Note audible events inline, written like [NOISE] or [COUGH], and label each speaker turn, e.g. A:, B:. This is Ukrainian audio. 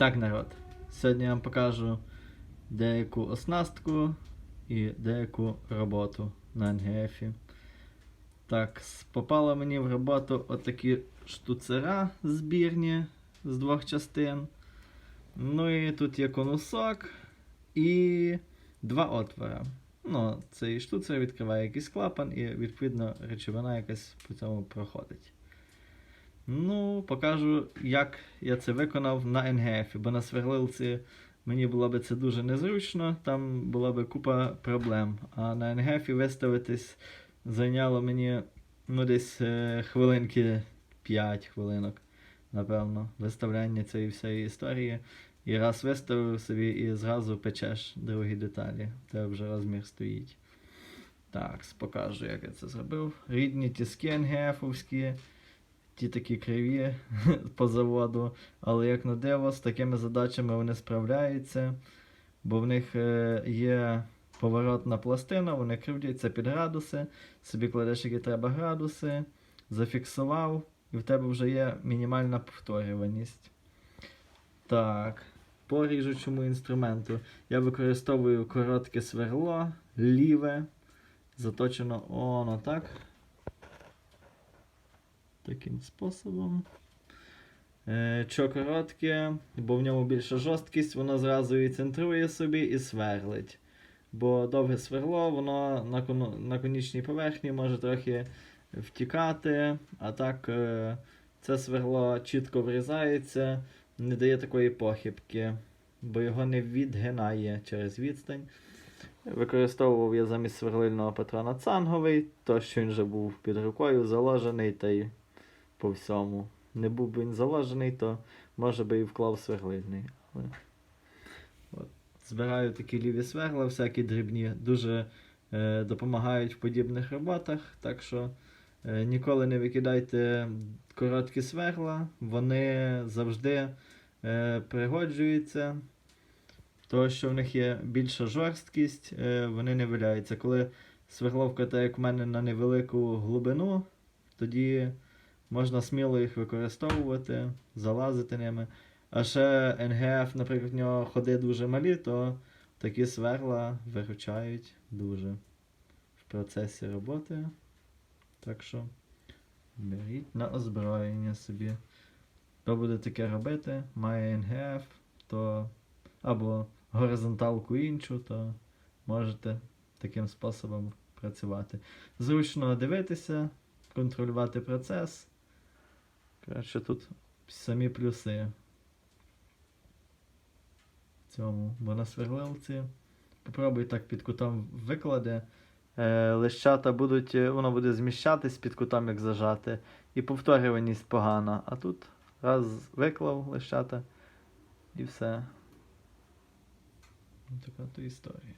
A: Так, народ. Сьогодні я вам покажу деяку оснастку і деяку роботу на НГФ. Так, попало мені в роботу отакі штуцера збірні з двох частин. Ну і тут є конусок і два отвора. Ну, цей штуцер відкриває якийсь клапан і відповідно речовина якась по цьому проходить. Ну, покажу, як я це виконав на НГФ, бо на сверлилці мені було би це дуже незручно, там була би купа проблем. А на НГФ виставитись зайняло мені ну, десь е, хвилинки 5 хвилинок, напевно, виставляння цієї всієї історії. І раз виставив собі і зразу печеш другі деталі. Це вже розмір стоїть. Так, покажу, як я це зробив. Рідні тиски НГФовські ті такі криві [LAUGHS] по заводу, але як на диво, з такими задачами вони справляються, бо в них е, є поворотна пластина, вони кривдяться під градуси, собі кладеш, які треба градуси, зафіксував, і в тебе вже є мінімальна повторюваність. Так, по ріжучому інструменту. Я використовую коротке сверло, ліве, заточено оно так таким способом. Е, Що коротке, бо в ньому більша жорсткість, воно зразу і центрує собі і сверлить. Бо довге сверло, воно на, кону, на конічній поверхні може трохи втікати, а так е, це сверло чітко врізається, не дає такої похибки, бо його не відгинає через відстань. Використовував я замість сверлильного патрона цанговий, то що він вже був під рукою заложений та й по всьому. Не був би він заложений, то може би і вклав сверлильний. Але... От. Збираю такі ліві сверла, всякі дрібні, дуже е, допомагають в подібних роботах. Так що е, ніколи не викидайте короткі сверла, вони завжди е, пригоджуються. Того, що в них є більша жорсткість, е, вони не виляються. Коли сверло вкатає, як в мене на невелику глибину, тоді можна сміло їх використовувати, залазити ними. А ще НГФ, наприклад, в нього ходи дуже малі, то такі сверла виручають дуже в процесі роботи. Так що беріть на озброєння собі. Хто буде таке робити, має НГФ, то або горизонталку іншу, то можете таким способом працювати. Зручно дивитися, контролювати процес. Коротше, тут самі плюси цьому. Бо на сверлилці попробуй так під кутом викладе. Е, лищата будуть, е, воно буде зміщатись під кутом, як зажати, і повторюваність погана. А тут раз виклав лищата і все. Така то історія.